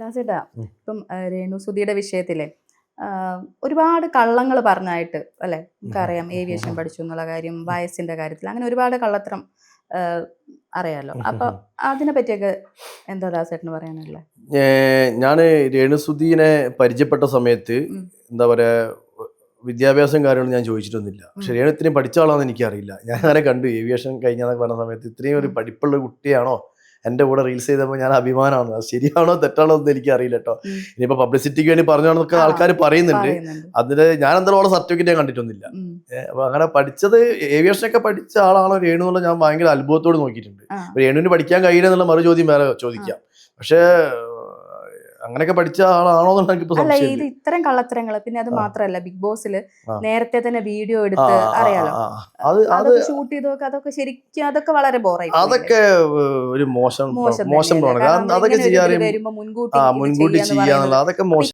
ദാസേട്ടാ. ഇപ്പം രേണുസുതിയുടെ വിഷയത്തിലെ ഒരുപാട് കള്ളങ്ങൾ പറഞ്ഞായിട്ട് അല്ലെ? നമുക്കറിയാം. ഏവിയേഷൻ പഠിച്ചു എന്നുള്ള കാര്യം വയസ്സിന്റെ കാര്യത്തിൽ അങ്ങനെ ഒരുപാട് കള്ളത്തരം അറിയാലോ. അപ്പൊ അതിനെ പറ്റിയൊക്കെ എന്താ ദാസേട്ടന് പറയാനുള്ളത് ഞാൻ രേണുസുദീനെ പരിചയപ്പെട്ട സമയത്ത് എന്താ പറയാ വിദ്യാഭ്യാസം കാര്യങ്ങളും ഞാൻ ചോദിച്ചിട്ടൊന്നുമില്ല. പക്ഷെ. രേണു ഇത്രയും പഠിച്ച ആളാണെന്ന് എനിക്കറിയില്ല. ഞാൻ അങ്ങനെ കണ്ടു ഏവിയേഷൻ കഴിഞ്ഞാന്നൊക്കെ പറഞ്ഞ സമയത്ത് ഇത്രയും ഒരു പഠിപ്പുള്ള കുട്ടിയാണോ? എന്റെ കൂടെ റീൽസ് ചെയ്തപ്പോൾ ഞാൻ അഭിമാനമാണ് അത് ശരിയാണോ തെറ്റാണോ എന്ന് എനിക്ക് അറിയില്ല കേട്ടോ. ഇനിയിപ്പോൾ പബ്ലിസിറ്റിക്ക് വേണ്ടി പറഞ്ഞാണെന്നൊക്കെ ആൾക്കാർ പറയുന്നുണ്ട്. അതിൽ അതിന് ഞാൻ എന്തായാലും സർട്ടിഫിക്കറ്റ് ഞാൻ കണ്ടിട്ടൊന്നുമില്ല. അപ്പോൾ അങ്ങനെ പഠിച്ചത് ഏവിയേഷൻ ഒക്കെ പഠിച്ച ആളാണോ രേണു എന്നുള്ള ഞാൻ ഭയങ്കര അത്ഭുതത്തോട് നോക്കിയിട്ടുണ്ട്. രേണുവിന് പഠിക്കാൻ കഴിയില്ല എന്നുള്ള മറു ചോദ്യം വേറെ ചോദിക്കാം. പക്ഷേ അങ്ങനെയൊക്കെ പഠിച്ച ആളാണോ അല്ല ഇത് ഇത്തരം കള്ളത്തരങ്ങൾ പിന്നെ അത് മാത്രമല്ല മാത്രല്ല ബിഗ് ബോസിൽ നേരത്തെ തന്നെ വീഡിയോ എടുത്ത് അറിയാലോ. അത് അത് അതൊക്കെ ഷൂട്ട് ചെയ്തൊക്കെ അതൊക്കെ ശരിക്കും അതൊക്കെ വളരെ ബോറായി അതൊക്കെ ഒരു മോശം മോശം അതൊക്കെ ചെയ്യാൻ മുൻകൂട്ടി ചെയ്യാന്നുള്ള അതൊക്കെ മോശം.